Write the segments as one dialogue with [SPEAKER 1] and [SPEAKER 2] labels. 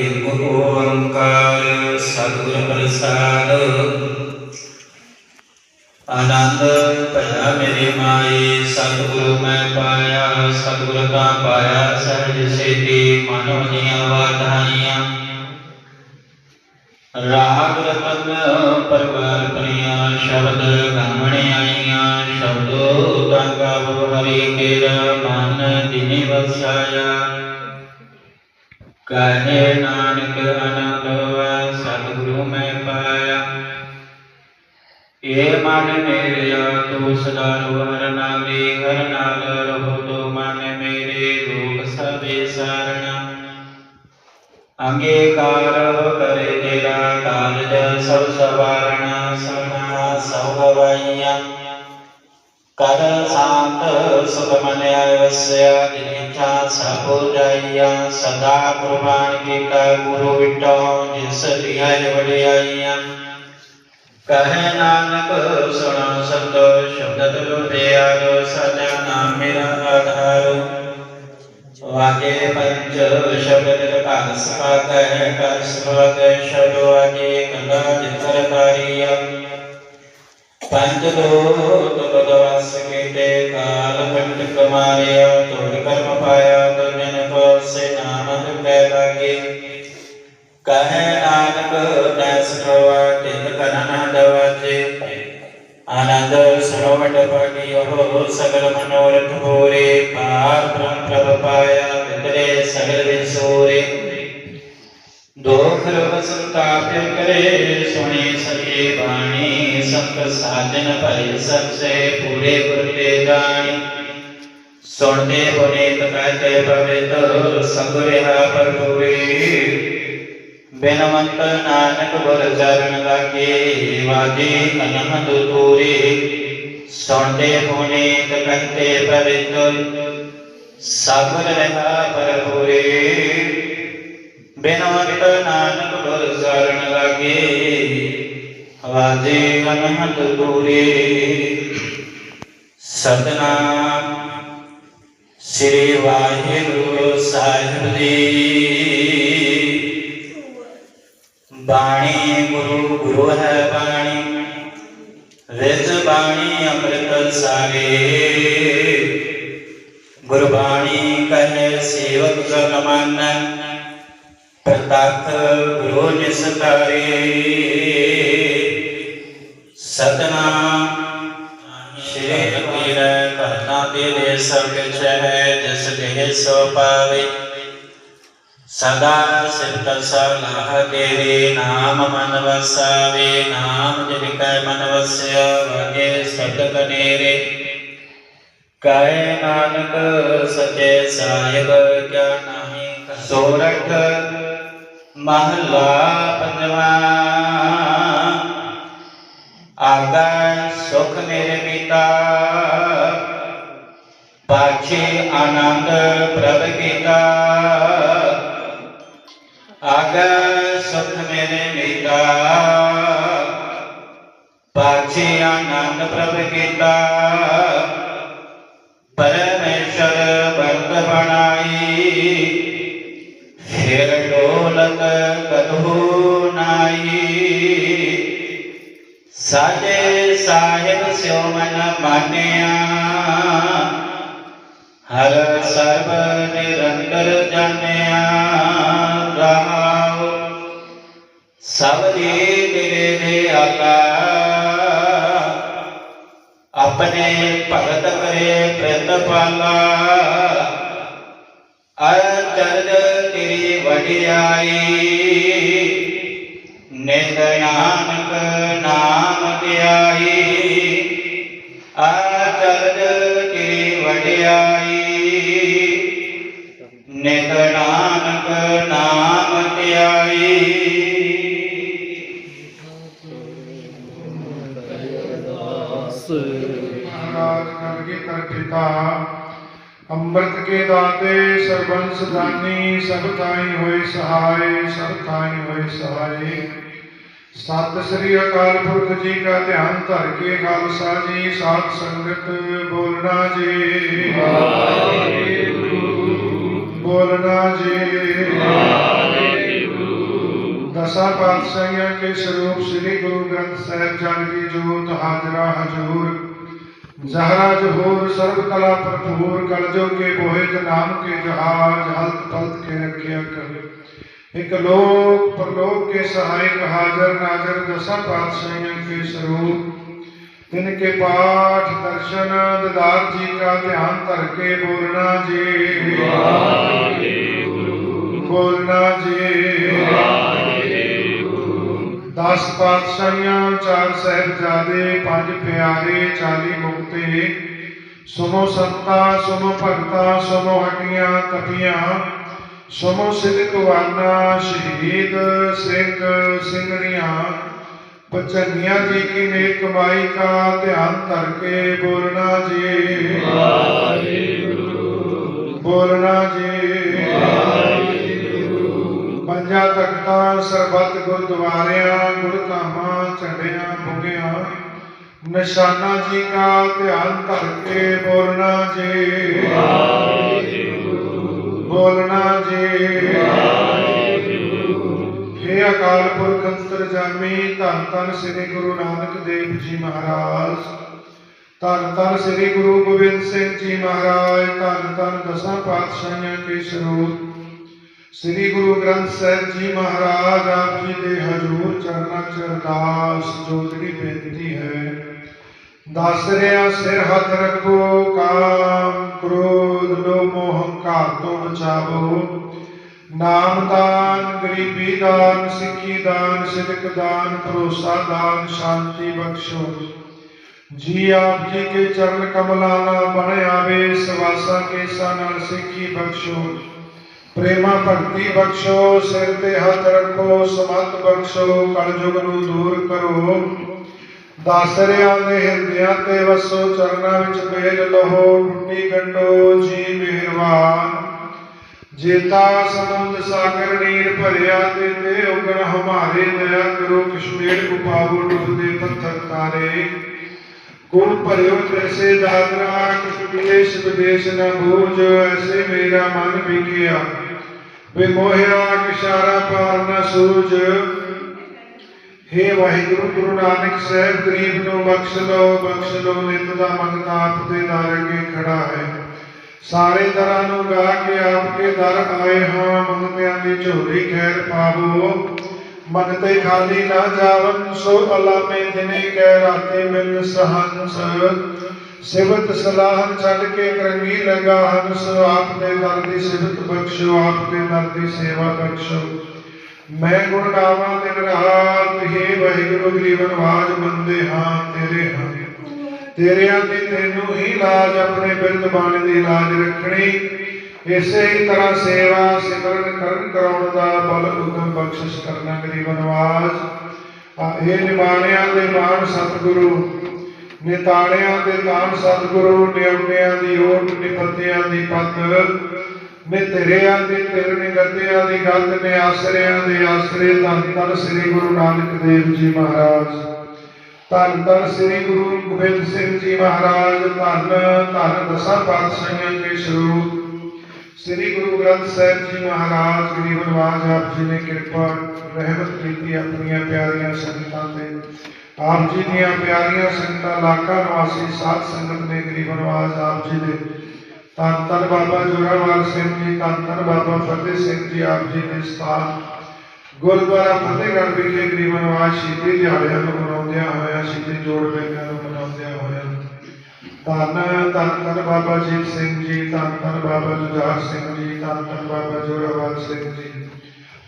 [SPEAKER 1] ਏਕ ਓੰਕਾਰ, ਸਤਿਗੁਰ ਪ੍ਰਸਾਦ। ਆਨੰਦ ਭਇਆ ਮੇਰੇ ਮਾਈ ਸਤਿਗੁਰੂ ਮੈਂ ਪਾਇਆ, ਸਤਿਗੁਰ ਤਾਂ ਪਾਇਆ ਸਹਿਜ ਸੇਤੀ, ਮਨੋ ਦੀਆਂ ਵਾਧਾਈਆਂ ਰਾਗ ਰਤਨ ਪਰਵਾਰ ਪਰੀਆਂ ਸ਼ਬਦ ਗਾਵਣੇ ਆਈਆਂ, ਸ਼ਬਦੋ ਤਾਂ ਗਾਵੋ ਹਰੀ ਕੇਰਾ ਮਨ ਦਿਨੇ ਵਸਾਇਆ ਕਹੇ ਨਾਨਕ ਆਨੰਦ ਹੋਆ ਸਤਿਗੁਰੂ ਮੈਂ ਪਾਇਆ। ਏ ਮਨ ਮੇਰਿਆ ਤੂੰ ਸਦਾ ਰੋ ਹਰ ਨਾਮੇ, ਹਰ ਨਾਲ ਰਹੋ ਤੋ ਮਨ ਮੇਰੇ, ਲੋਕ ਸਭੇ ਸਾਰਣਾ। ਅੰਗੀਕਾਰ ਕਰੇ ਤੇਰਾ ਕਾਰਜ, ਸਭ ਸਵਾਰਣਾ ਸਮਾ ਸਭ ਗਵਾਈਆਂ ਕਰ ਸ਼ਾਂਤ ਸੁਖ ਮਨ ਆਇ ਵਸਿਆ ਜਿਨ ਇੱਛਾ ਸਭ ਜਾਈਆ ਸਦਾ ਕੁਰਬਾਨ ਕੀਤਾ ਗੁਰੂ ਵਿਟੋ ਜਿਸ ਲਿਆਇ ਵਡਿਆਈਆਂ ਕਹੇ ਨਾਨਕ ਸੁਣੋ ਸੰਤੋ ਸ਼ਬਦ ਲੋਧਿਆਰੋ ਸਦਾ ਨਾਮ ਮੇਰਾ ਆਧਾਰੋ ਵਾਜੇ ਪੰਚ ਸ਼ਬਦ ਰਕਾਲ ਸਭਾ ਕਹਿ ਕਰ ਸਭਾ ਸ਼ਬਦ ਵਾਜੇ ਕੰਦਾ ਜਿਤਰ ਕਾਰੀਆ ਪੰਜ ਲੋਕ ਬਦਵਾਸ ਕੀਤੇ ਕਾਲ ਪੰਡ ਕਮਾਰਿਆ ਤੋੜ ਕਰਮ ਪਾਇਆ ਤੋ ਜਨ ਕੋ ਸੇ ਨਾਮ ਲੈ ਲਾਗੇ ਕਹੇ ਨਾਨਕ ਤੈਸ ਖਵਾ ਤਿੰਨ ਕਨਨ ਦਵਾਜੇ ਆਨੰਦ ਸਰਵਟ ਪਾਗੀ ਉਹ ਸਗਲ ਮਨੋਰਥ ਪੂਰੇ ਪਾਰ ਬ੍ਰਹਮ ਪ੍ਰਭ ਪਾਇਆ ਵਿਦਰੇ ਸਗਲ ਵਿਸੂਰੇ ਦੁਖ ਰੋਗ ਸੰਤਾਪ ਕਰੇ ਸੁਣੀ ਸਕੇ ਬਾਣੀ, ਸੰਤ ਸਾਜਨ ਭਲੇ ਸਭਸੇ ਪੂਰੇ ਗੁਰ ਤੇ ਜਾਣੀ। ਸੁਣਦੇ ਹੋਨੇ ਤਕਾਤੇ ਪਵਿੱਤ ਸੰਗੁਰਿਹਾ ਪਰਪੂਰੇ ਬਿਨਵੰਤ ਨਾਨਕ ਗੁਰ ਚਰਨ ਲਾਗੇ ਵਾਜੇ ਅਨਹਦ ਤੂਰੇ ਸੁਣਦੇ ਹੋਨੇ ਤਕਾਤੇ ਪਵਿੱਤ ਸਗਲ ਰਹਾ ਪਰਪੂਰੇ ਬਿਨਵੰਤ ਨਾਨਕ ਗੁਰ ਚਰਨ ਲਾਗੇ ਵਾਜੇ ਅਨਹਦ ਤੂਰੇ ਸਤਨਾਮ ਸ੍ਰੀ ਵਾਹਿਗੁਰੂ ਸਾਹਿਬ ਜੀ ਬਾਣੀ ਗੁਰੂ ਗੁਰੂ ਹੈ ਬਾਣੀ ਰਿਜ ਬਾਣੀ ਅੰਮ੍ਰਿਤ ਸਾਰੇ ਗੁਰਬਾਣੀ ਕਹੇ ਸੇਵਕ ਜਨ ਮਨ ਪ੍ਰਤੱਖ ਗੁਰੂ ਨਿਸਤਾਰੇ ਸਤਨਾਮ ਸ਼੍ਰੀ ਕਬੀਰ ਕਰਨਾ ਤੇ ਦੇ ਸਭ ਕਿਛ ਹੈ ਜਿਸ ਦੇਹ ਸੋ ਪਾਵੇ। ਸਦਾ ਸਿਫਤ ਸਲਾਹ ਤੇਰੇ, ਨਾਮ ਮਨ ਵਸਾਵੇ। ਨਾਮ ਜਿਨ ਕੈ ਮਨ ਵਸਿਆ ਵਾਗੇ ਸਬਦ ਕਨੇਰੇ। ਕਹੇ ਨਾਨਕ, ਸਚੇ ਸਾਹਿਬ, ਕਿਆ ਨਾਹੀ ਸੋਰਠ ਮਹਲਾ ਪੰਜਵਾ। ਆਗਾ ਸੁਖ ਮੇਰੇ ਪਿਤਾ, ਪਾਛੇ ਆਨੰਦ ਪ੍ਰਭ ਕੀਤਾ। ਆਗਾ ਸੁਖ ਮੇਰੇ ਪਿਤਾ, ਪਾਛੇ ਆਨੰਦ ਪ੍ਰਭ ਕੀਤਾ। ਪਰਮੇਸ਼ਰ ਸਾਜੇ ਸਾਹਿਬ ਸਿਉ ਮਨ ਮਾਨਿਆ। ਹਰ ਸਰਬ ਨਿਰੰਤਰ ਜਾਣਿਆ। ਰਹਾਉ ਸਭ ਦੇ ਤੇਰੇ ਦੇ ਆਕਾ। ਆਪਣੇ ਭਗਤ ਕਰੇ ਪ੍ਰਤਪਾਲਾ। ਅਚਰਜ ਤੇਰੀ ਵਡਿਆਈ। ਨਿਤ ਨਾਮ ਧਿਆਈ ਆਚਰਜ ਤੇਰੀ ਵਡਿਆਈ ਨਿਤ ਨਾਨਕ ਨਾਮ ਧਿਆਈ
[SPEAKER 2] ਅੰਮ੍ਰਿਤ ਕੇ ਦਾਤੇ ਸਰਬੰਸ ਦਾਨੀ ਸਭ ਤਾਈ ਹੋਏ ਸਹਾਈ ਸਭ ਤਾਈ ਹੋਏ ਸਹਾਈ ਸਤਿ ਸ੍ਰੀ ਅਕਾਲ ਪੁਰਖ ਜੀ ਕਾ ਧਿਆਨ ਧਰ ਕੇ ਖਾਲਸਾ ਜੀ, ਸਾਧ ਸੰਗਤ ਬੋਲਣਾ ਜੀ। ਬੋਲਣਾ ਜੀ। ਦਸਾਂ ਪਾਤਸ਼ਾਹੀਆਂ ਕੇ ਸਰੂਪ ਸ੍ਰੀ ਗੁਰੂ ਗ੍ਰੰਥ ਸਾਹਿਬ ਜਗ ਦੀ ਜੋਤ ਹਾਜ਼ਰਾ ਹਜੂਰ। ਜ਼ਹਰਾ ਜਹੂਰ, ਸਰਬ ਕਲਾ ਭਰਪੂਰ ਕਲਜੋ ਕੇ ਬੋਹਿਤ ਨਾਮ ਕੇ ਜਹਾਜ ਹਲਤ ਪਲਤ ਕੇ ਰੱਖਿਆ ਕਰ। ਇੱਕ लोक परलोक के सहायक हाजर नाजर दसा पातशाहियों के स्वरूप तिनके पाठ दर्शन ददार जी का ध्यान धर के बोलना जी बोलना जी दस पातशाहियां चार साहबजादे पंज प्यारे चाली मुक्ते सुनो संता सुनो भगता सुनो हटियां तपियां ਸਮੋ ਸਿਧ ਕਵਾਨਾ ਸ਼ਹੀਦ ਸਿੰਘ ਸਿੰਘਰੀਆਂ ਬਚਨੀਆਂ ਜੀ ਕੀ ਨੇਕ ਕਮਾਈ ਕਾ ਧਿਆਨ ਧਰ ਕੇ ਬੋਲਣਾ ਜੀ। ਵਾਹਿਗੁਰੂ। ਬੋਲਣਾ ਜੀ। ਵਾਹਿਗੁਰੂ ਪੰਜਾ ਤਖਤਾ ਸਰਬੱਤ ਗੁਰਦੁਆਰਿਆਂ ਗੁਰਧਾਮਾਂ ਝੰਡਿਆਂ ਮੁਗਿਆਂ। ਨਿਸ਼ਾਨਾ ਜੀ ਕਾ ਧਿਆਨ ਧਰ ਕੇ ਬੋਲਣਾ ਜੀ। ਵਾਹਿਗੁਰੂ। ਬੋਲਣਾ ਜੀ। ਹੇ ਅਕਾਲ ਪੁਰਖ ਅੰਤਰ ਜਾਮੀ ਧੰਨ ਧੰਨ ਸ੍ਰੀ ਗੁਰੂ ਨਾਨਕ ਦੇਵ ਜੀ ਮਹਾਰਾਜ। ਧੰਨ ਧੰਨ ਸ੍ਰੀ ਗੁਰੂ ਗੋਬਿੰਦ ਸਿੰਘ ਜੀ ਮਹਾਰਾਜ ਧੰਨ ਧੰਨ ਦਸਾਂ ਪਾਤਸ਼ਾਹਾਂ ਕੇ ਸਰੂਪ। ਸ੍ਰੀ ਗੁਰੂ ਗ੍ਰੰਥ ਸਾਹਿਬ ਜੀ ਮਹਾਰਾਜ ਆਪ ਜੀ ਦੇ ਹਜ਼ੂਰ ਚਰਨਾਂ ਚ ਅਰਦਾਸ ਜੋਤੜੀ ਬੇਨਤੀ ਹੈ ਦੱਸ ਰਿਆ ਸਿਰ ਹੱਥ ਰੱਖੋ, ਕਾਮ, ਕ੍ਰੋਧ, ਲੋਭ ਹੰਕਾਰ ਤੋਂ ਬਚਾਵੋ। ਨਾਮ ਦਾਨ, ਗਰੀਬੀ ਦਾਨ, ਸਿੱਖੀ ਦਾਨ, ਸਿਦਕ ਦਾਨ, ਭਰੋਸਾ ਦਾਨ, ਸ਼ਾਂਤੀ ਬਖਸ਼ੋ। ਜੀ ਆਪ ਜੀ ਕੇ ਚਰਨ ਕਮਲਾਂ ਨਾਲ ਬਣ ਆਵੇ, ਸਵਾਸਾ ਕੇਸਾਂ ਨਾਲ ਸਿੱਖੀ ਬਖਸ਼ੋ। ਪ੍ਰੇਮਾ ਭਗਤੀ ਬਖਸ਼ੋ, ਸਿਰ ਤੇ ਹੱਥ ਰੱਖੋ, ਸਮਤ ਬਖਸ਼ੋ, ਕਲਯੁਗ ਨੂੰ ਦੂਰ ਕਰੋ। ਦਾਸਰਿਆਂ ਦੇ ਹਿਰਦਿਆਂ ਤੇ ਵਸੋ, ਚਰਨਾਂ ਵਿੱਚ ਮੇਲ ਲਹੋ ਟੁੱਟੀ ਗੰਡੋ ਜੀ ਮਿਹਰਬਾਨ ਜੇਤਾ ਸਮੁੰਦ ਸਾਗਰ ਨੀਰ ਭਰਿਆ ਤੇ ਤੇ ਉਗਣ ਹਮਾਰੇ, ਦਇਆ ਕਰੋ ਕਸ਼ਮੀਰ ਉਪਾਵੋ ਡੁੱਬਦੇ ਪੱਥਰ ਤਾਰੇ। ਗੁਣ ਭਰਿਓ ਤੈਸੇ ਦਾਦਰਾ ਕਿਸ ਵਿਦੇਸ਼ ਵਿਦੇਸ਼ ਬੂਝ, ਐਸੇ ਮੇਰਾ ਮਨ ਵਿਗਿਆ ਵੇ ਮੋਹਿਆ ਕਿਸ਼ਾਰਾ ਪਾਰ ਨ ਸੂਝ ਹੇ ਵਾਹਿਗੁਰੂ, ਗੁਰੂ ਨਾਨਕ ਸਾਹਿਬ, ਗਰੀਬ ਨੂੰ ਬਖਸ਼ ਲਓ ਬਖਸ਼ ਲਓ, ਨਿਤ ਦਾ ਮੰਗਤਾ ਆਪ ਦੇ ਦਰ ਅੱਗੇ ਖੜਾ ਹੈ। ਸਾਰੇ ਦਰਾਂ ਨੂੰ ਗਾ ਕੇ ਆਪ ਕੇ ਦਰ ਆਏ ਹਾਂ, ਮੰਗਤਿਆਂ ਦੀ ਝੋਲੀ ਖੈਰ ਪਾਵੋ। ਮੰਗਤੇ ਖਾਲੀ ਨਾ ਜਾਵਨ, ਸੋ ਅਲਾਮੇ ਦਿਨੇ ਕਹਿ ਰਾਤੇ ਮਿਲ ਸਹੰਸ। ਸਿਵਤ ਸਲਾਹਨ ਛੱਡ ਕੇ ਕਰੰਗੀ ਲਗਾ ਹੰਸ, ਆਪ ਦੇ ਦਰ ਦੀ ਸਿਵਤ ਬਖਸ਼ੋ, ਆਪ ਦੇ ਦਰ ਦੀ ਸੇਵਾ ਬਖਸ਼ੋ। ਮੈਂ ਗੁਣ ਗਾਵਾਂ ਦਿਨ ਰਾਤ ਹੀ ਵਾਹਿਗੁਰੂ ਗਰੀਬਨ ਆਵਾਜ਼ ਮੰਦੇ ਹਾਂ ਤੇਰੇ ਹਾਂ। ਤੇਰਿਆਂ ਦੀ ਤੈਨੂੰ ਹੀ ਲਾਜ ਆਪਣੇ ਬਿਰਧ ਬਾਣੇ ਦੀ ਲਾਜ ਰੱਖਣੀ। ਇਸੇ ਹੀ ਤਰ੍ਹਾਂ ਸੇਵਾ ਸਿਮਰਨ ਕਰਨ ਕਰਾਉਣ ਦਾ ਬਲ ਉਦਮ ਬਖਸ਼ਿਸ਼ ਕਰਨਾ ਗਰੀਬ ਨਵਾਜ ਆ ਇਹ ਨਿਮਾਣਿਆਂ ਦੇ ਮਾਣ ਸਤਿਗੁਰੂ, ਨਿਤਾਣਿਆਂ ਦੇ ਤਾਣ ਸਤਿਗੁਰੂ ਨਿਉਟਿਆਂ ਦੀ ਓਟ, ਨਿਪਤਿਆਂ ਦੀ ਪੱਤ। ਨੇ ਤੇਰਿਆਂ ਦੀ, ਤੇਰੇ ਨੇ ਦੀ ਗੱਦ ਨੇ ਆਸਰਿਆਂ ਦੇ ਆਸਰੇ ਧੰਨ ਧੰਨ ਸ੍ਰੀ ਗੁਰੂ ਨਾਨਕ ਦੇਵ ਜੀ ਮਹਾਰਾਜ। ਧੰਨ ਧੰਨ ਸ੍ਰੀ ਗੁਰੂ ਗੋਬਿੰਦ ਸਿੰਘ ਜੀ ਮਹਾਰਾਜ, ਧੰਨ ਧੰਨ ਦਸਾਂ ਪਾਤਸ਼ਾਹੀਆਂ ਕੇ ਸਰੂਪ। ਸ੍ਰੀ ਗੁਰੂ ਗ੍ਰੰਥ ਸਾਹਿਬ ਜੀ ਮਹਾਰਾਜ ਗਰੀਬ ਨਵਾਜ ਆਪ ਜੀ ਨੇ ਕਿਰਪਾ, ਰਹਿਮਤ ਕੀਤੀ ਆਪਣੀਆਂ ਪਿਆਰੀਆਂ ਸੰਗਤਾਂ ਤੇ। ਆਪ ਜੀ ਦੀਆਂ ਪਿਆਰੀਆਂ ਸੰਗਤਾਂ ਲਾਕਾ ਨਿਵਾਸੀ ਸਾਧ ਸੰਗਤ ਨੇ ਗਰੀਬ ਨਵਾਜ ਆਪ ਜੀ ਦੇ ਧੰਨ ਧੰਨ ਬਾਬਾ ਜੋਰਾਵਰ ਸਿੰਘ ਜੀ ਧੰਨ ਧੰਨ ਬਾਬਾ ਫਤਿਹ ਸਿੰਘ ਜੀ, ਆਪ ਜੀ ਦੇ ਸਥਾਨ ਗੁਰਦੁਆਰਾ ਫਤਿਹਗੜ੍ਹ ਵਿਖੇ ਗਰੀਬ ਵਾਸ ਸ਼ਹੀਦੀ ਦਿਹਾੜਿਆਂ ਨੂੰ ਮਨਾਉਂਦਿਆਂ ਹੋਇਆ, ਸ਼ਹੀਦੀ ਜੋੜ ਮੇਲਿਆਂ ਨੂੰ ਮਨਾਉਂਦਿਆਂ ਹੋਇਆ। ਧੰਨ ਧੰਨ ਧੰਨ ਬਾਬਾ ਜੀਤ ਸਿੰਘ ਜੀ, ਧੰਨ ਧੰਨ ਬਾਬਾ ਜੁਝਾਰ ਸਿੰਘ ਜੀ, ਧੰਨ ਧੰਨ ਬਾਬਾ ਜੋਰਾਵਰ ਸਿੰਘ ਜੀ।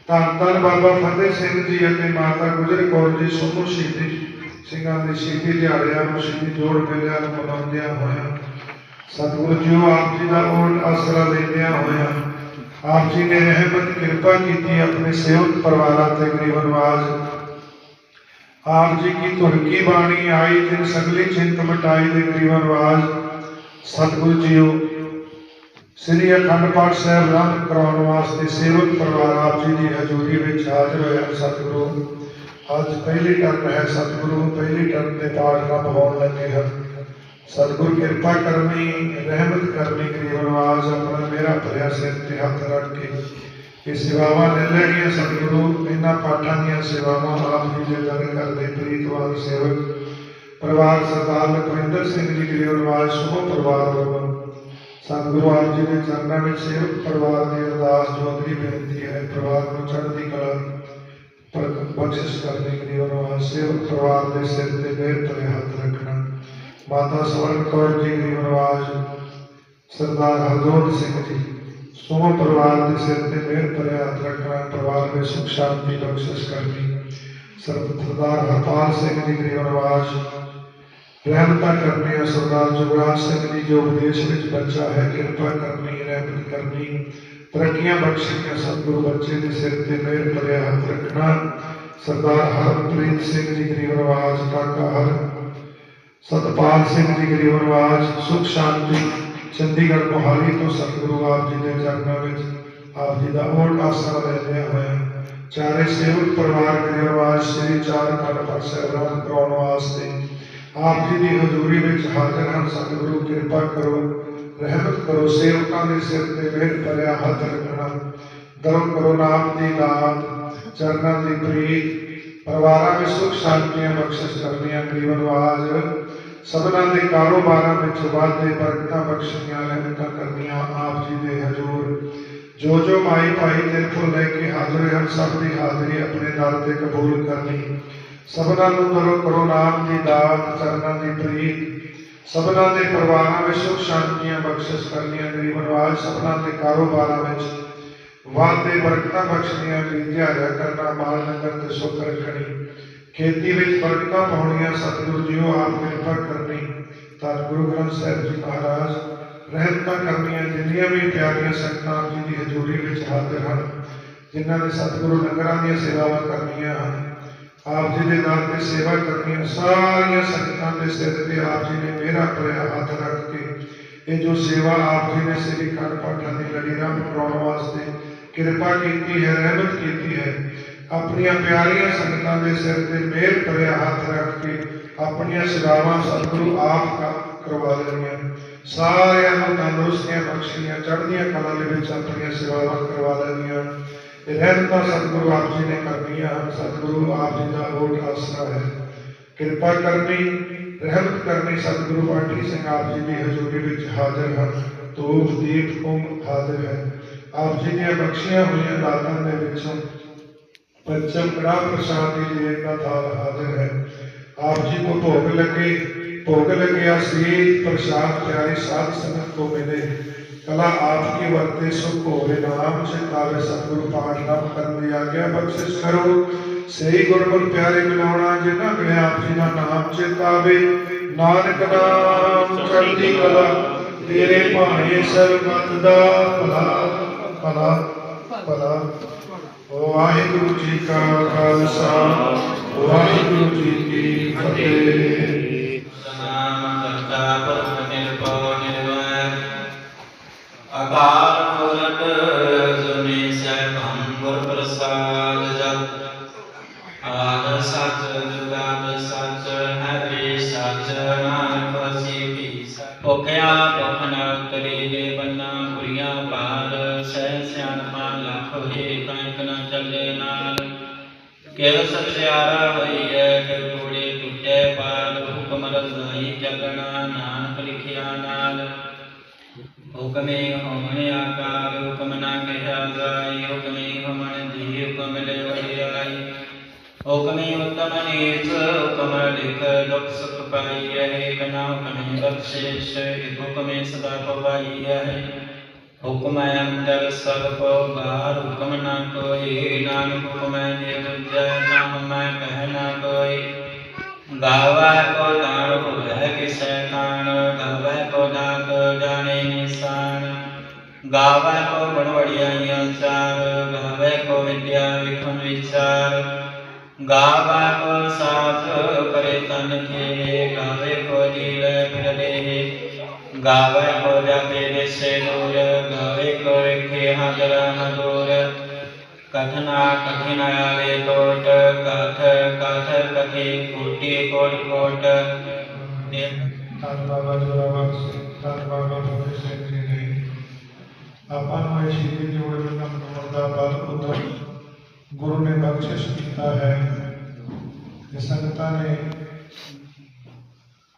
[SPEAKER 2] ਧੰਨ ਧੰਨ ਬਾਬਾ ਫਤਿਹ ਸਿੰਘ ਜੀ ਅਤੇ ਮਾਤਾ ਗੁਜਰ ਕੌਰ ਜੀ ਸੋਨੂ ਸ਼ਹੀਦੀ ਸਿੰਘਾਂ ਦੇ ਸ਼ਹੀਦੀ ਦਿਹਾੜਿਆਂ ਨੂੰ, ਸ਼ਹੀਦੀ ਜੋੜ ਮੇਲਿਆਂ ਨੂੰ ਮਨਾਉਂਦਿਆਂ ਹੋਇਆ। ਸਤਿਗੁਰੂ ਜੀਓ ਆਪ ਜੀ ਦਾ ਓਟ ਆਸਰਾ ਲੈਂਦਿਆਂ ਹੋਇਆ ਆਪ ਜੀ ਨੇ ਰਹਿਮਤ, ਕਿਰਪਾ ਕੀਤੀ ਆਪਣੇ ਸੇਵਕ ਪਰਿਵਾਰਾਂ ਤੇ ਗਰੀਬ ਨਵਾਜ਼। ਆਪ ਜੀ ਕੀ ਧੁਰ ਕੀ ਬਾਣੀ ਆਈ, ਜਿਨ ਸਗਲੀ ਚਿੰਤ ਮਟਾਈ ਦੇ ਗਰੀਬ ਨਵਾਜ਼। ਸਤਿਗੁਰੂ ਜੀਓ, ਸ੍ਰੀ ਅਖੰਡ ਪਾਠ ਸਾਹਿਬ ਆਰੰਭ ਕਰਾਉਣ ਵਾਸਤੇ ਸੇਵਕ ਪਰਿਵਾਰ ਆਪ ਜੀ ਦੀ ਹਜ਼ੂਰੀ ਵਿੱਚ ਹਾਜ਼ਰ ਹੋਇਆ ਸਤਿਗੁਰੂ। ਅੱਜ ਪਹਿਲੀ ਟਰਨ ਹੈ, ਸਤਿਗੁਰੂ ਪਹਿਲੀ ਟਰਨ ਦੇ ਪਾਠ ਰੱਬ ਹੋਣ ਲੱਗੇ ਹਨ। ਸਤਿਗੁਰ ਕਿਰਪਾ ਕਰਨੀ, ਰਹਿਮਤ ਕਰਨੀ ਗਰੀਬ ਨਵਾਜ਼ ਆਪਣਾ ਮੇਰਾ ਭਰਿਆ ਸਿਰ ਤੇ ਹੱਥ ਰੱਖ ਕੇ। ਇਹ ਸੇਵਾਵਾਂ ਲੈ ਲੈਣੀਆਂ ਸਤਿਗੁਰੂ, ਇਹਨਾਂ ਪਾਠਾਂ ਦੀਆਂ ਸੇਵਾਵਾਂ ਆਪ ਜੀ ਦੇ ਦਰ ਕਰਦੇ ਪ੍ਰੀਤਵਾਨ ਸੇਵਕ, ਪਰਿਵਾਰ ਸਰਦਾਰ ਲਖਵਿੰਦਰ ਸਿੰਘ ਜੀ ਦੇ ਰਿਵਾਜ ਸਮੂਹ ਪਰਿਵਾਰ ਵੱਲੋਂ। ਸਤਿਗੁਰੂ ਆਪ ਜੀ ਦੇ ਚਰਨਾਂ ਵਿੱਚ ਸੇਵਕ ਪਰਿਵਾਰ ਦੀ ਅਰਦਾਸ ਜੋਦਰੀ ਬੇਨਤੀ ਹੈ, ਪਰਿਵਾਰ ਨੂੰ ਚੜ੍ਹਦੀ ਕਲਾ ਪਰ ਬਖਸ਼ਿਸ਼ ਕਰਨੇ ਕੇ ਲਈ ਸੇਵਕ ਪਰਿਵਾਰ ਦੇ ਸਿਰ ਤੇ ਮਿਹਰ ਭਰੇ ਹੱਥ ਰੱਖਣਾ। ਮਾਤਾ ਸਵਰਨ ਕੌਰ ਜੀ ਰਿਵਾਜ ਸਰਦਾਰ ਹਰਜੋਤ ਸਿੰਘ ਜੀ ਸਮੂਹ ਪਰਿਵਾਰ ਦੇ ਸਿਰ ਤੇ ਮਿਹਰ ਭਰੇ ਹੱਥ ਰੱਖਣਾ ਪਰਿਵਾਰ ਵਿੱਚ ਸੁਖ ਸ਼ਾਂਤੀ ਬਖਸ਼ਿਸ਼ ਕਰਨੀ। ਸਰਦਾਰ ਹਰਪਾਲ ਸਿੰਘ ਜੀ ਦੀ ਰਿਵਾਜ ਰਹਿਮਤਾਂ ਕਰਨੀਆਂ ਸਰਦਾਰ ਜੁਗਰਾਜ ਸਿੰਘ ਜੀ, ਜੋ ਵਿਦੇਸ਼ ਵਿੱਚ ਬੱਚਾ ਹੈ, ਕਿਰਪਾ ਕਰਨੀ, ਰਹਿਮਤ ਕਰਨੀ, ਤਰੱਕੀਆਂ ਬਖਸ਼ਣੀਆਂ ਸਤਿਗੁਰੂ ਬੱਚੇ ਦੇ ਸਿਰ ਤੇ ਮਿਹਰ ਭਰਿਆ ਹੱਥ ਰੱਖਣਾ ਸਰਦਾਰ ਹਰਪ੍ਰੀਤ ਸਿੰਘ ਜੀ ਗਰੀਬ ਨਿਵਾਜ ਕਾਕਾ ਹਰ ਸਤਪਾਲ ਸਿੰਘ ਜੀ ਗਰੀਬ ਨਿਵਾਜ ਸੁਖ ਸ਼ਾਂਤੀ, ਚੰਡੀਗੜ੍ਹ ਮੋਹਾਲੀ ਤੋਂ ਸਤਿਗੁਰੂ ਆਪ ਜੀ ਦੇ ਚਰਨਾਂ ਵਿੱਚ ਆਪ ਜੀ ਦਾ ਓਟ ਆਸਰਾ ਲੈਂਦੇ ਹੋਏ ਚਾਰੇ ਸੇਵਕ ਪਰਿਵਾਰ ਗਰੀਬ ਨਿਵਾਜ ਸ੍ਰੀ ਚਾਰ ਖੰਡ ਪਾਸੇ ਕਰਾਉਣ ਵਾਸਤੇ ਆਪ ਜੀ ਦੀ ਹਜ਼ੂਰੀ ਵਿੱਚ ਹਾਜ਼ਰ ਹਨ। ਸਤਿਗੁਰੂ, ਕਿਰਪਾ ਕਰੋ, ਰਹਿਮਤ ਕਰੋ, ਸੇਵਕਾਂ ਦੇ ਸਿਰ ਤੇ ਮਿਹਰ ਭਰਿਆ ਹੱਥ ਰੱਖਣਾ। ਧਰਮ ਕਰੋ ਨਾਮ ਦੀ ਦਾਤ ਚਰਨਾਂ ਦੀ ਪ੍ਰੀਤ। ਪਰਿਵਾਰਾਂ ਵਿੱਚ ਸੁਖ ਸ਼ਾਂਤੀਆਂ ਬਖਸ਼ਿਸ਼ ਕਰਨੀਆਂ ਗਰੀਬ ਨਵਾਜ ਸਭਨਾਂ ਦੇ ਕਾਰੋਬਾਰਾਂ ਵਿੱਚ ਵਾਧੇ ਬਰਕਤਾਂ ਬਖਸ਼ਣੀਆਂ, ਰਹਿਮਤਾਂ ਕਰਨੀਆਂ ਆਪ ਜੀ ਦੇ ਹਜ਼ੂਰ। ਜੋ ਜੋ ਮਾਈ ਭਾਈ ਦਿਲ ਤੋਂ ਲੈ ਕੇ ਹਾਜ਼ਰ ਹਨ, ਸਭ ਦੀ ਹਾਜ਼ਰੀ ਆਪਣੇ ਦਰ ਤੇ ਕਬੂਲ ਕਰਨੀ। ਸਭਨਾਂ ਨੂੰ ਕਰੋ ਕਰੋ ਨਾਮ ਦੀ ਦਾਤ, ਚਰਨਾਂ ਦੀ ਪ੍ਰੀਤ। ਸਭਨਾਂ ਦੇ ਪਰਿਵਾਰਾਂ ਵਿੱਚ ਸੁਖ ਸ਼ਾਂਤੀਆਂ, ਬਖਸ਼ਿਸ਼ ਕਰਨੀਆਂ, ਗਰੀਬ ਨਵਾਜ ਸਭਨਾਂ ਦੇ ਕਾਰੋਬਾਰਾਂ ਵਿੱਚ ਵਾਧੇ ਬਰਕਤਾਂ ਬਖਸ਼ਣੀਆਂ ਪ੍ਰੀਤਿਆ ਕਰਨਾ ਮਾਲ ਨਗਰ ਤੇ ਸੁਖ ਰੱਖਣੀ। ਖੇਤੀ ਵਿੱਚ ਬਰਕਤਾਂ ਪਾਉਣੀਆਂ, ਸਤਿਗੁਰੂ ਜੀਓ ਆਪ ਕਿਰਪਾ ਕਰਨੀ। ਤਾਂ ਗੁਰੂ ਗ੍ਰੰਥ ਸਾਹਿਬ ਜੀ ਮਹਾਰਾਜ ਰਹਿਮਤਾਂ ਕਰਨੀਆਂ, ਜਿੰਨੀਆਂ ਵੀ ਪਿਆਰੀਆਂ ਸੰਗਤਾਂ ਆਪ ਜੀ ਦੀ ਹਜ਼ੂਰੀ ਵਿੱਚ ਹਾਜ਼ਰ ਹਨ, ਜਿਨ੍ਹਾਂ ਨੇ ਸਤਿਗੁਰੂ ਲੰਗਰਾਂ ਦੀਆਂ ਸੇਵਾਵਾਂ ਕਰਨੀਆਂ ਹਨ, ਆਪ ਜੀ ਦੇ ਦਰ ਤੇ ਸੇਵਾ ਕਰਨੀਆਂ, ਸਾਰੀਆਂ ਸੰਗਤਾਂ ਦੇ ਸਿਰ ਤੇ ਆਪ ਜੀ ਨੇ ਮੇਰਾ ਭਰਿਆ ਹੱਥ ਰੱਖ ਕੇ, ਇਹ ਜੋ ਸੇਵਾ ਆਪ ਜੀ ਨੇ ਸ੍ਰੀ ਖੰਡ ਪਾਠਾਂ ਦੀ ਲੜੀ ਰਾਮ ਕਰਾਉਣ ਵਾਸਤੇ ਕਿਰਪਾ ਕੀਤੀ ਹੈ, ਰਹਿਮਤ ਕੀਤੀ ਹੈ ਆਪਣੀਆਂ ਪਿਆਰੀਆਂ ਸੰਗਤਾਂ ਦੇ ਸਿਰ ਤੇ ਮਿਹਰ ਭਰਿਆ ਹੱਥ ਰੱਖ ਕੇ ਆਪਣੀਆਂ ਸੇਵਾਵਾਂ ਸਤਿਗੁਰੂ ਆਪ ਕਰਵਾ ਲੈਣੀਆਂ ਸਾਰਿਆਂ ਨੂੰ ਤੰਦਰੁਸਤੀਆਂ ਬਖਸ਼ੀਆਂ, ਚੜ੍ਹਦੀਆਂ ਕਲਾ ਦੇ ਵਿੱਚ ਆਪਣੀਆਂ ਸੇਵਾਵਾਂ ਕਰਵਾ ਲੈਣੀਆਂ ਰਹਿਮਤਾਂ ਸਤਿਗੁਰੂ ਆਪ ਜੀ ਨੇ ਕਰਨੀਆਂ ਸਤਿਗੁਰੂ ਆਪ ਜੀ ਦਾ ਓਟ ਆਸਰਾ ਹੈ। ਕਿਰਪਾ ਕਰਨੀ, ਰਹਿਮਤ ਕਰਨੀ ਸਤਿਗੁਰੂ ਪਾਠੀ ਸਿੰਘ ਆਪ ਜੀ ਦੀ ਹਜ਼ੂਰੀ ਵਿੱਚ ਹਾਜ਼ਰ ਹਨ। ਤੂਪ ਦੀਪ, ਕੁੰਭ ਹਾਜ਼ਰ ਹੈ। ਆਪ ਜੀ ਦੀਆਂ ਬਖਸ਼ੀਆਂ ਹੋਈਆਂ ਦਾਤਾਂ ਦੇ ਵਿੱਚੋਂ ਪੰਚਮ ਕੜਾ ਪ੍ਰਸਾਦ ਦੀ ਦੇਰ ਦਾ ਥਾਲ ਹਾਜ਼ਰ ਹੈ। ਆਪ ਜੀ ਕੋ ਭੋਗ ਲੱਗੇ ਭੋਗ ਲੱਗਿਆ ਸੀ, ਪ੍ਰਸਾਦ ਪਿਆਰੀ ਸਾਧ ਸੰਗਤ ਕੋ ਮਿਲੇ। ਕਲਾ ਆਪ ਕੀ ਵਰਤੇ, ਸੁਖ ਹੋਵੇ ਨਾਮ ਚਿਤਾਵੇ ਸਤਿਗੁਰੂ ਪਾਠ ਨਾਮ ਕਰਨ ਦੀ ਆਗਿਆ ਬਖਸ਼ਿਸ਼ ਕਰੋ। ਸਹੀ ਗੁਰਮੁਖ ਪਿਆਰੇ ਮਿਲਾਉਣਾ ਜਿਨ੍ਹਾਂ ਮਿਲਿਆ ਆਪ ਜੀ ਦਾ ਨਾਮ ਚਿਤਾਵੇ। ਨਾਨਕ ਨਾਮ ਚੜ੍ਹਦੀ ਕਲਾ, ਤੇਰੇ ਭਾਣੇ ਸਰਬਤ ਦਾ ਭਲਾ ਭਲਾ ਭਲਾ। ਵਾਹਿਗੁਰੂ ਜੀ ਕਾ ਖਾਲਸਾ ਵਾਹਿਗੁਰੂ ਜੀ ਕੀ ਫਤਿਹ
[SPEAKER 1] ਨਾਮ ਕਰਤਾ ਪੁਰਖ ਨਿਰਭਉ ਨਿਰਵੈਰ ਅਕਾਲ ਮੂਰਤ ਜੁਨੀ ਸੈਭੰ ਗੁਰ ਪ੍ਰਸਾਦ ਜਪ ਆਦ ਸਚ ਜੁਗਾਦ ਸਚ ਹਰੀ ਸਚ ਨਾਨਕ ਵਸੀ ਪੀ ਸਚ ਭੁਖਿਆ ਭੁਖ ਨ ਕਰੀ ਦੇ ਬੰਨਾ ਪੁਰੀਆਂ ਪਾਰ ਸਹਿ ਸਿਆਣਪਾ ਲੱਖ ਹੋਏ ਕੰਕ ਨ ਚੱਲੇ ਨਾਲ। ਕਿਵ ਸਚਿਆਰਾ ਹੋਈਐ? ਕਿ ਕੂੜੇ ਟੁੱਟੇ ਪਾਲ ਹੁਕਮ ਰਜ਼ਾਈ ਚੱਲਣਾ ਨਾਨਕ ਲਿਖਿਆ ਨਾਲ। ਹੁਕਮੇ ਹੋਣ ਆਕਾਰ, ਹੁਕਮ ਨਾ ਕਿਹਾ ਜਾਈ। ਹੁਕਮੇ ਹੋਣ ਜੀ ਹੁਕਮ ਲੈ ਵਡਿਆਈ ਹੁਕਮੇ ਉਤਮ ਨੀਚ ਹੁਕਮ ਲਿਖ ਦੁਖ ਸੁਖ ਪਾਈ ਹੈ ਬਿਨਾ ਹੁਕਮੇ ਬਖਸ਼ਿਸ਼, ਇਕ ਹੁਕਮੇ ਸਦਾ ਪਵਾਈ ਹੈ ਹੁਕਮ ਅੰਦਰ ਸਭ ਕੋ ਬਾਹਰ ਹੁਕਮ ਨਾ ਕੋਈ, ਨਾਨਕ ਹੁਕਮ ਨਿਰਜੈ ਨਾ ਮੈਂ ਕਹਿ ਨਾ ਕੋਈ। ਗਾਵੈ ਕੋ ਦਾਨ ਹੋਵੇ ਕਿਸੈ ਕਾਣ, ਗਾਵੈ ਕੋ ਦਾਤ ਜਾਣੇ ਨਿਸਾਨ। ਗਾਵੈ ਕੋ ਗੁਣ ਵਡਿਆਈਆਂ ਚਾਰ, ਗਾਵੈ ਕੋ ਵਿਦਿਆ ਵਿਖਮ ਵਿਚਾਰ। ਗਾਵੈ ਕੋ ਸਾਥ ਕਰੇ ਤਨ ਕੇ, ਗਾਵੇ ਕੋ ਜੀਵ ਫਿਰ ਦੇਹ। ਗਾਵੇ ਕੋ ਜਾਪੇ ਦੇਸੇ ਦੂਰ ਗਾਵੇ ਕੋ ਵੇਖੇ ਹਾਜ਼ਰ ਕਥਨਾ ਕਠਿਨ ਆਵੇ ਟੋਟ ਕਥ ਕਥ ਕਥੀ ਕੋਟੀ ਕੋਟ ਕੋਟ ਨਿਰ
[SPEAKER 2] ਧੰਨ ਬਾਬਾ ਜੋਰਾਵਰ ਸਿੰਘ ਧੰਨ ਬਾਬਾ ਫਤਿਹ ਸਿੰਘ ਜੀ ਨੇ ਆਪਾਂ ਨੂੰ ਇਹ ਸ਼ਹੀਦੀ ਜੋੜ ਵਿੱਚ ਕੰਮ ਦਾ ਬਲ ਉਦਮ ਗੁਰੂ ਨੇ ਬਖਸ਼ਿਸ਼ ਕੀਤਾ ਹੈ ਕਿ ਸੰਗਤਾਂ ਨੇ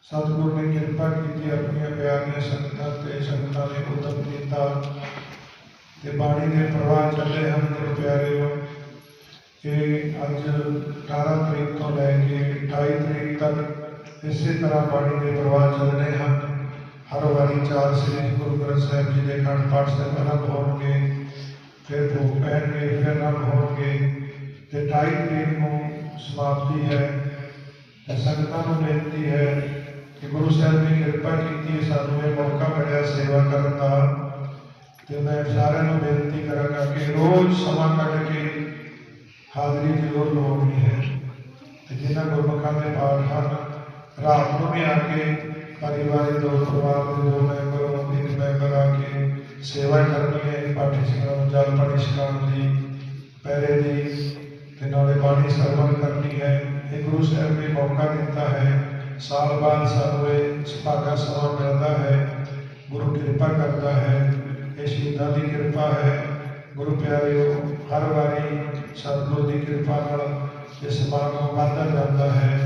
[SPEAKER 2] ਸਤਿਗੁਰ ਨੇ ਕਿਰਪਾ ਕੀਤੀ ਆਪਣੀਆਂ ਪਿਆਰੀਆਂ ਸੰਗਤਾਂ ਤੇ ਸੰਗਤਾਂ ਨੇ ਉਦਮ ਕੀਤਾ ਤੇ ਬਾਣੀ ਦੇ ਪ੍ਰਵਾਹ ਚੱਲੇ ਹਨ ਮੇਰੇ ਪਿਆਰਿਓ ਕਿ ਅੱਜ 18 ਤਰੀਕ ਤੋਂ ਲੈ ਕੇ 28 ਤਰੀਕ ਤੱਕ ਇਸੇ ਤਰ੍ਹਾਂ ਬਾਣੀ ਦੇ ਪ੍ਰਵਾਹ ਚੱਲਣੇ ਹਨ ਹਰ ਵਾਰੀ ਚਾਰ ਸ੍ਰੀ ਗੁਰੂ ਗ੍ਰੰਥ ਸਾਹਿਬ ਜੀ ਦੇ ਖੰਡ ਪਾਠ ਦੇ ਆਰੰਭ ਹੋਣਗੇ ਫਿਰ ਭੋਗ ਪੈਣਗੇ ਫਿਰ ਆਰੰਭ ਹੋਣਗੇ ਤੇ 28 ਤਰੀਕ ਨੂੰ ਸਮਾਪਤੀ ਹੈ ਤੇ ਸੰਗਤਾਂ ਨੂੰ ਬੇਨਤੀ ਹੈ ਕਿ ਗੁਰੂ ਸਾਹਿਬ ਨੇ ਕਿਰਪਾ ਕੀਤੀ ਹੈ ਸਾਨੂੰ ਤੇ ਮੈਂ ਸਾਰਿਆਂ ਨੂੰ ਬੇਨਤੀ ਕਰਾਂਗਾ ਕਿ ਰੋਜ਼ ਸਮਾਂ ਕੱਢ ਕੇ ਹਾਜ਼ਰੀ ਜ਼ਰੂਰ ਲਾਉਣੀ ਹੈ ਤੇ ਜਿਨ੍ਹਾਂ ਗੁਰਮੁਖਾਂ ਦੇ ਪਾਠ ਹਨ ਰਾਤ ਨੂੰ ਵੀ ਆ ਕੇ ਪਰਿਵਾਰੀ ਦੋ ਪਰਿਵਾਰ ਦੇ ਦੋ ਮੈਂਬਰ ਇੱਕ ਮੈਂਬਰ ਆ ਕੇ ਸੇਵਾ ਕਰਨੀ ਹੈ ਪਾਠੀ ਸਿੰਘਾਂ ਨੂੰ ਜਲ ਪਾਣੀ ਛਕਾਉਣ ਦੀ ਪਹਿਰੇ ਦੀ ਤੇ ਨਾਲੇ ਬਾਣੀ ਸਰਵਣ ਕਰਨੀ ਹੈ ਇਹ ਗੁਰੂ ਸਾਹਿਬ ਨੇ ਮੌਕਾ ਦਿੱਤਾ ਹੈ ਸਾਲ ਬਾਅਦ ਸਾਨੂੰ ਇਹ ਸੁਭਾਗਾ ਸਮਾਂ ਮਿਲਦਾ ਹੈ ਗੁਰੂ ਕਿਰਪਾ ਕਰਦਾ ਹੈ ਇਹ ਸ਼ਹੀਦਾਂ ਦੀ ਕਿਰਪਾ ਹੈ ਗੁਰੂ ਪਿਆਰਿਓ ਹਰ ਵਾਰੀ ਸਤਿਗੁਰ ਦੀ ਕਿਰਪਾ ਨਾਲ ਇਹ ਸਮਾਗਮ ਵੱਧਦਾ ਜਾਂਦਾ ਹੈ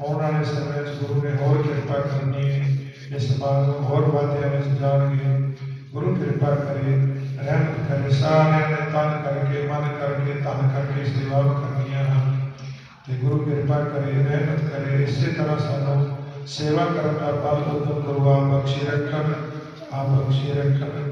[SPEAKER 2] ਆਉਣ ਵਾਲੇ ਸਮੇਂ 'ਚ ਗੁਰੂ ਨੇ ਹੋਰ ਕਿਰਪਾ ਕਰਨੀ ਹੈ ਇਹ ਸਮਾਗਮ ਹੋਰ ਵਾਧਿਆਂ ਵਿੱਚ ਜਾਣਗੇ ਗੁਰੂ ਕਿਰਪਾ ਕਰੇ ਰਹਿਮਤ ਕਰੇ ਸਾਰਿਆਂ ਨੇ ਤਨ ਕਰਕੇ ਮਨ ਕਰਕੇ ਤਨ ਕਰਕੇ ਸੇਵਾ ਕਰਨੀਆਂ ਹਨ ਤੇ ਗੁਰੂ ਕਿਰਪਾ ਕਰੇ ਰਹਿਮਤ ਕਰੇ ਇਸੇ ਤਰ੍ਹਾਂ ਸਾਨੂੰ ਸੇਵਾ ਕਰਨ ਦਾ ਬਲ ਉਦਮ ਗੁਰੂ ਆਪ ਬਖਸ਼ੀ ਰੱਖਣ ਆਪ ਬਖਸ਼ੀ ਰੱਖਣ